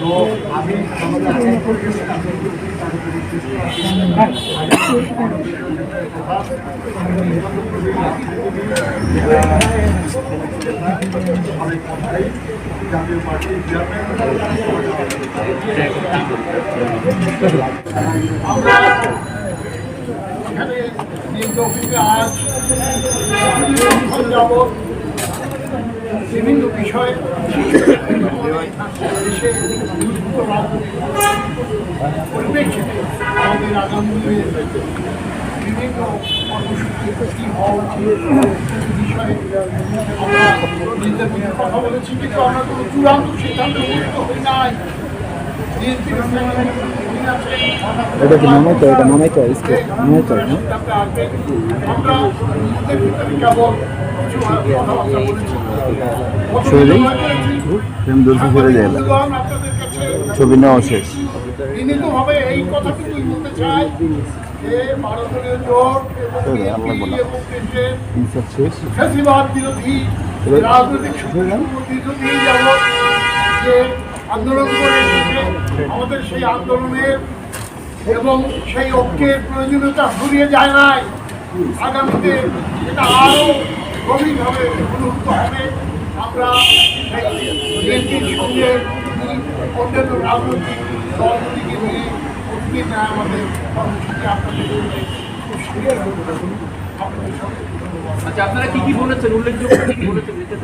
তো আমি জাতীয় পার্টির নিজ অফিসে আজ যাবৎ বিভিন্ন বিষয়ে দেশে পরিপ্রেক্ষিতে আমাদের আগামী বিভিন্ন কী হওয়া উচিত বিষয়ে আমরা নিজেদের কথা বলেছি। কিন্তু আমরা কোনো চূড়ান্ত সিদ্ধান্ত হই নাই এটা কি নামাইতে এটা নামাইতে হয় স্কেল। নামাইতে হয় না? শৈলী? প্রেম। বন্ধুগণ, আপনাদের কাছে ছবি নেওয়া শেষ। এই কথাটুকুই বলতে চাই আন্দোলন করে এসেছে আমাদের সেই আন্দোলনের এবং সেই ঐক্যের প্রয়োজনীয়তা ফুরিয়ে যায় নাই। আগামীতে এটা আরও গভীরভাবে অনুভূত হবে। আমরা বিএনপির সঙ্গে অন্যান্য রাজনৈতিক দলগুলিকে নিয়ে প্রতিদিন আমাদের কর্মসূচি আপনাদের খুব আপনাদের সঙ্গে আচ্ছা আপনারা কি কি বলেছেন? উল্লেখযোগ্য কি কি বলেছেন? এটা